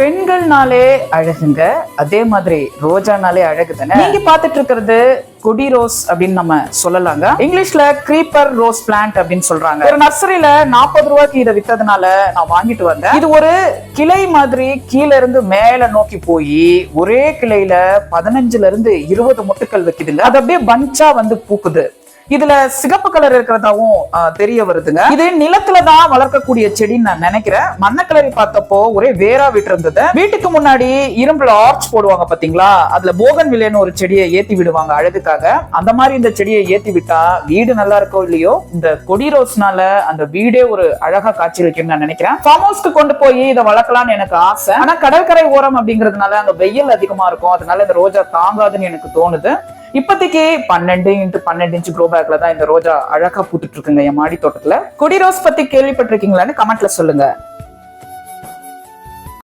பெண்கள்னாலே அழகுங்க. அதே மாதிரி ரோஜானாலே அழகு தானே? நீங்க பாத்துட்டு இருக்கிறது கொடி ரோஸ் அப்படின்னு நம்ம சொல்லலாங்க. இங்கிலீஷ்ல கிரீப்பர் ரோஸ் பிளான்ட் அப்படின்னு சொல்றாங்க. ஒரு நர்சரியில நாற்பது ரூபாய்க்கு இதை வித்ததுனால நான் வாங்கிட்டு வந்தேன். இது ஒரு கிளை மாதிரி கீழ இருந்து மேல நோக்கி போய் ஒரே கிளையில பதினஞ்சுல இருந்து இருபது முட்டுக்கள் வைக்குதுங்க. அது அப்படியே பஞ்சா வந்து பூக்குது. இதுல சிகப்பு கலர் இருக்கிறதாவும் தெரிய வருதுங்க. இது நிலத்துல தான் வளர்க்கக்கூடிய செடின்னு நான் நினைக்கிறேன். மண்ண கலரி பார்த்தப்போ ஒரே வேரா விட்டு இருந்தது வீட்டுக்கு முன்னாடி இரும்புல ஆர்ச் போடுவாங்க பாத்தீங்களா? அதுல போகன் வில்லைன்னு ஒரு செடியை ஏத்தி விடுவாங்க அழகுக்காக. அந்த மாதிரி இந்த செடியை ஏத்தி விட்டா வீடு நல்லா இருக்கோ இல்லையோ? இந்த கொடி ரோஸ்னால அந்த வீடே ஒரு அழகா காட்சியளிக்கும்னு நான் நினைக்கிறேன். ஃபார்ம் ஹவுஸ்க்கு கொண்டு போய் இதை வளர்க்கலாம்னு எனக்கு ஆசை. ஆனா கடற்கரை ஓரம் அப்படிங்கிறதுனால அங்க வெயில் அதிகமா இருக்கும். அதனால இந்த ரோஜா தாங்காதுன்னு எனக்கு தோணுது. இப்போதைக்கு பன்னெண்டு இன்ட்டு பன்னெண்டு இன்ச்சு க்ரோ பேக்ல தான் இந்த ரோஜா அழகா பூத்துட்டு இருக்குங்க என் மாடி தோட்டத்துல கொடி ரோஸ் பத்தி கேள்விப்பட்டிருக்கீங்களான்னு கமெண்ட்ல சொல்லுங்க.